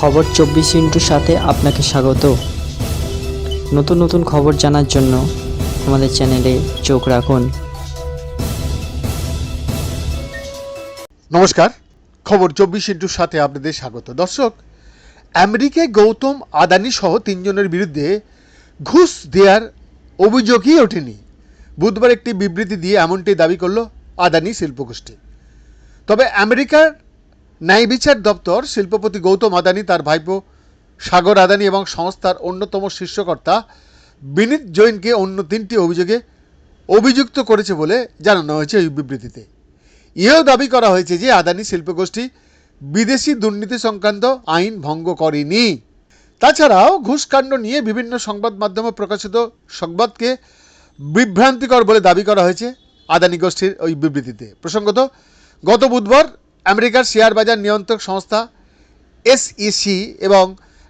খবর চব্বিশ ইন্টুর সাথে আপনাকে স্বাগত। নতুন নতুন খবর জানার জন্য আমাদের চ্যানেলে চোখ রাখুন। নমস্কার, খবর চব্বিশ ইন্টুর সাথে আপনাদের স্বাগত। দর্শক, আমেরিকায় গৌতম আদানি সহ তিনজনের বিরুদ্ধে ঘুষ দেওয়ার অভিযোগই ওঠেনি। বুধবার একটি বিবৃতি দিয়ে এমনটি দাবি করল আদানি শিল্পগোষ্ঠী। তবে আমেরিকার ন্যায় বিচার দপ্তর শিল্পপতি গৌতম আদানি, তার ভাইপো সাগর আদানি এবং সংস্থার অন্যতম শীর্ষকর্তা বিনীত জৈনকে অন্য তিনটি অভিযোগে অভিযুক্ত করেছে বলে জানানো হয়েছে এই বিবৃতিতে। ইয়েও দাবি করা হয়েছে যে আদানি শিল্পগোষ্ঠী বিদেশি দুর্নীতি সংক্রান্ত আইন ভঙ্গ করেনি। তাছাড়াও ঘুষকাণ্ড নিয়ে বিভিন্ন সংবাদ মাধ্যমে প্রকাশিত সংবাদকে বিভ্রান্তিকর বলে দাবি করা হয়েছে আদানি গোষ্ঠীর ওই বিবৃতিতে। প্রসঙ্গত, গত বুধবার আমেরিকার শেয়ার বাজার নিয়ন্ত্রক সংস্থা এসইসি এবং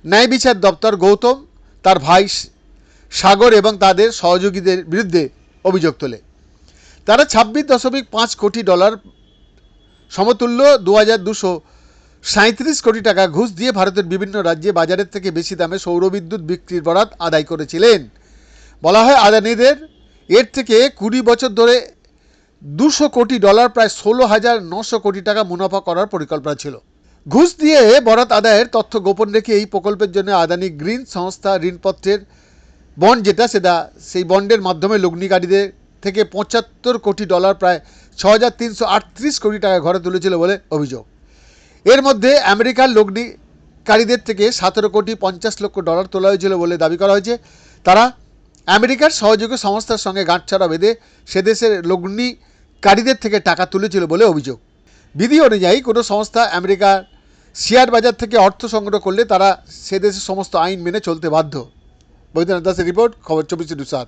ন্যায় বিচার দপ্তর গৌতম, তার ভাই সাগর এবং তাদের সহযোগীদের বিরুদ্ধে অভিযোগ তোলে। তারা ছাব্বিশ দশমিক পাঁচ কোটি ডলার সমতুল্য দু হাজার দুশো সাঁত্রিশ কোটি টাকা ঘুষ দিয়ে ভারতের বিভিন্ন রাজ্যে বাজারের থেকে বেশি দামে সৌরবিদ্যুৎ বিক্রির বরাত আদায় করেছিলেন। বলা হয় আদানিদের এর থেকে কুড়ি বছর ধরে দুশো কোটি ডলার, প্রায় ষোলো হাজার নশো কোটি টাকা মুনাফা করার পরিকল্পনা ছিল। ঘুষ দিয়ে বরাত আদায়ের তথ্য গোপন রেখে এই প্রকল্পের জন্য আদানি গ্রিন সংস্থা ঋণপত্রের বন্ড যেটা, সেটা সেই বন্ডের মাধ্যমে লগ্নিকারীদের থেকে পঁচাত্তর কোটি ডলার, প্রায় ছ হাজার তিনশো আটত্রিশ কোটি টাকা ঘরে তুলেছিল বলে অভিযোগ। এর মধ্যে আমেরিকার লগ্নিকারীদের থেকে সতেরো কোটি পঞ্চাশ লক্ষ ডলার তোলা হয়েছিল বলে দাবি করা হয়েছে। তারা আমেরিকার সহযোগী সংস্থার সঙ্গে গাঁটছড়া বেঁধে সে দেশের লগ্নিকারীদের থেকে টাকা তুলেছিল বলে অভিযোগ। বিধি অনুযায়ী কোনো সংস্থা আমেরিকার শেয়ার বাজার থেকে অর্থ সংগ্রহ করলে তারা সে দেশের সমস্ত আইন মেনে চলতে বাধ্য। বৈদ্যনাথ দাসের রিপোর্ট, খবর চব্বিশে দুসাত